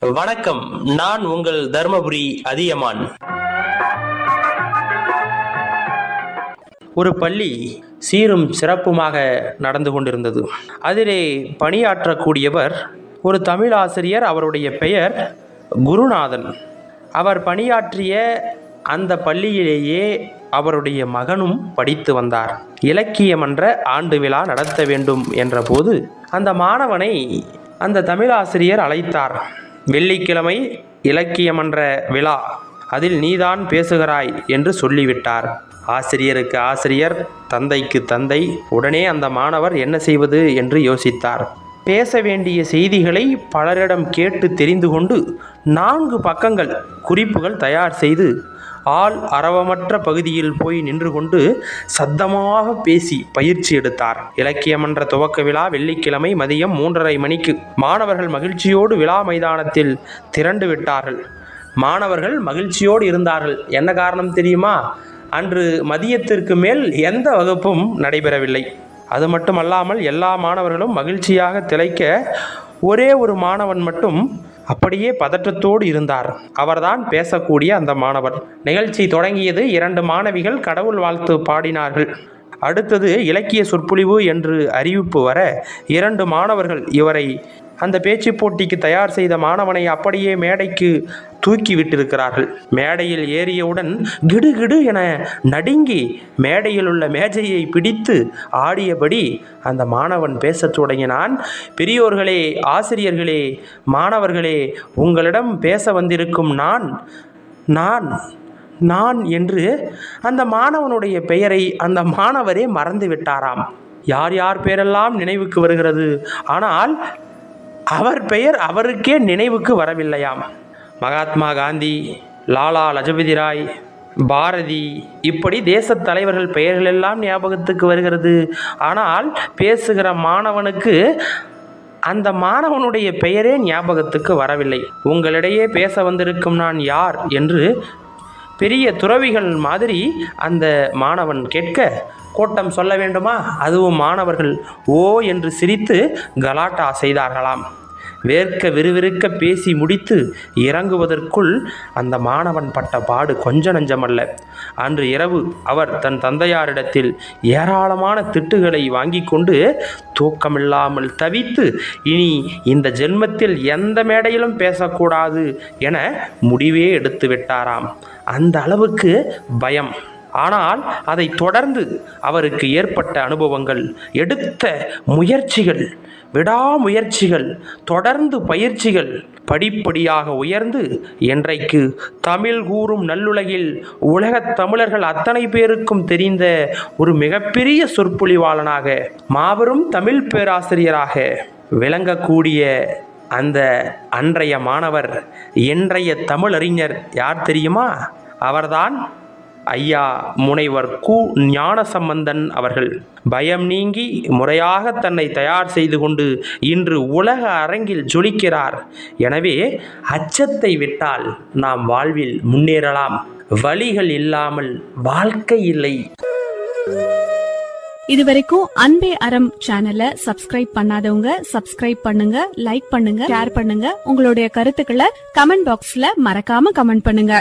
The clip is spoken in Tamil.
வணக்கம். நான் உங்கள் தர்மபுரி அதியமான். ஒரு பள்ளி சீரும் சிறப்புமாக நடந்து கொண்டிருந்தது. அதிலே பணியாற்றக்கூடியவர் ஒரு தமிழ் ஆசிரியர் அவருடைய பெயர் குருநாதன். அவர் பணியாற்றிய அந்த பள்ளியிலேயே அவருடைய மகனும் படித்து வந்தார். இலக்கியமன்ற ஆண்டு விழா நடத்த வேண்டும் என்றபோது அந்த மாணவனை அந்த தமிழாசிரியர் அழைத்தார். வெள்ளிக்கிழமை இலக்கியமன்ற விழா. அதில் நீதான் பேசுகிறாய் என்று சொல்லிவிட்டார். ஆசிரியருக்கு ஆசிரியர் தந்தைக்கு தந்தை உடனே அந்த மாணவர் என்ன செய்வது என்று யோசித்தார். பேச வேண்டிய செய்திகளை பலரிடம் கேட்டு தெரிந்து கொண்டு நான்கு பக்கங்கள் குறிப்புகள் தயார் செய்து ஆள் அரவமற்ற பகுதியில் போய் நின்று கொண்டு சத்தமாக பேசி பயிற்சி எடுத்தார். இலக்கியமன்ற துவக்க விழா வெள்ளிக்கிழமை மதியம் மூன்றரை மணிக்கு. மாணவர்கள் மகிழ்ச்சியோடு விழா மைதானத்தில் திரண்டு விட்டார்கள். மாணவர்கள் மகிழ்ச்சியோடு இருந்தார்கள். என்ன காரணம் தெரியுமா? அன்று மதியத்திற்கு மேல் எந்த வகுப்பும் நடைபெறவில்லை. அது மட்டுமல்லாமல் எல்லா மாணவர்களும் மகிழ்ச்சியாக திளைக்க ஒரே ஒரு மாணவன் மட்டும் அப்படியே பதற்றத்தோடு இருந்தார். அவர்தான் பேசக்கூடிய அந்த மாணவர் நிகழ்ச்சி தொடங்கியது இரண்டு மாணவிகள் கடவுள் வாழ்த்து பாடினார்கள். அடுத்தது இலக்கிய சொற்பொழிவு என்று அறிவிப்பு வர இரண்டு மாணவர்கள் இவரை அந்த பேச்சு போட்டிக்கு தயார் செய்த மாணவனை அப்படியே மேடைக்கு தூக்கி விட்டிருக்கிறார்கள். மேடையில் ஏறியவுடன் கிடுகிடு என நடுங்கி மேடையில் உள்ள மேஜையை பிடித்து ஆடியபடி அந்த மாணவன் பேசத் தொடங்கினான். பெரியோர்களே ஆசிரியர்களே மாணவர்களே உங்களிடம் பேச வந்திருக்கும் நான் நான் நான் என்று அந்த மாணவனுடைய பெயரை அந்த மாணவரே மறந்து விட்டாராம். யார் யார் பேரெல்லாம் நினைவுக்கு வருகிறது? ஆனால் அவர் பெயர் அவருக்கே நினைவுக்கு வரவில்லையாம். மகாத்மா காந்தி லாலா லஜபதி ராய் பாரதி இப்படி தேசத் தலைவர்கள் பெயர்கள் எல்லாம் ஞாபகத்துக்கு வருகிறது. ஆனால் பேசுகிற மாணவனுக்கு அந்த மாணவனுடைய பெயரே ஞாபகத்துக்கு வரவில்லை. உங்களிடையே பேச வந்திருக்கும் நான் யார் என்று பெரிய துறவிகள் மாதிரி அந்த மாணவன் கேட்க கோட்டம் சொல்ல வேண்டுமா? அதுவும் மாணவர்கள் ஓ என்று சிரித்து கலாட்டா செய்தார்களாம். வேர்க்க விறுவிறுக்க பேசி முடித்து இறங்குவதற்குள் அந்த மாணவன் பட்ட பாடு கொஞ்ச நஞ்சமல்ல. அன்று இரவு அவர் தன் தந்தையாரிடத்தில் ஏராளமான திட்டுகளை வாங்கி கொண்டு தூக்கமில்லாமல் தவித்து இனி இந்த ஜென்மத்தில் எந்த மேடையிலும் பேசக்கூடாது என முடிவே எடுத்து விட்டாராம். அந்த அளவுக்கு பயம். ஆனால் அதை தொடர்ந்து அவருக்கு ஏற்பட்ட அனுபவங்கள் எடுத்த முயற்சிகள் விடாமுயற்சிகள் தொடர்ந்து பயிற்சிகள் படிப்படியாக உயர்ந்து இன்றைக்கு தமிழ் கூறும் நல்லுலகில் உலகத் தமிழர்கள் அத்தனை பேருக்கும் தெரிந்த ஒரு மிகப்பெரிய சொற்பொழிவாளனாக மாபெரும் தமிழ் பேராசிரியராக விளங்கக்கூடிய அந்த அன்றைய மாணவர் இன்றைய தமிழறிஞர் யார் தெரியுமா? அவர்தான் ஐயா முனைவர் கு. ஞானசம்பந்தன் அவர்கள். பயம் நீங்கி முறையாக தன்னை தயார் செய்து கொண்டு இன்று உலக அரங்கில் ஜொலிக்கிறார். எனவே அச்சத்தை விட்டால் நாம் வாழ்வில் முன்னேறலாம். வழிகள் இல்லாமல் வாழ்க்கை இல்லை. இதுவரைக்கும் அன்பே அறம் சேனலை சப்ஸ்கிரைப் பண்ணாதவங்க சப்ஸ்கிரைப் பண்ணுங்க லைக் பண்ணுங்க ஷேர் பண்ணுங்க. உங்களுடைய கருத்துக்களை கமெண்ட் பாக்ஸ்ல மறக்காம கமெண்ட் பண்ணுங்க.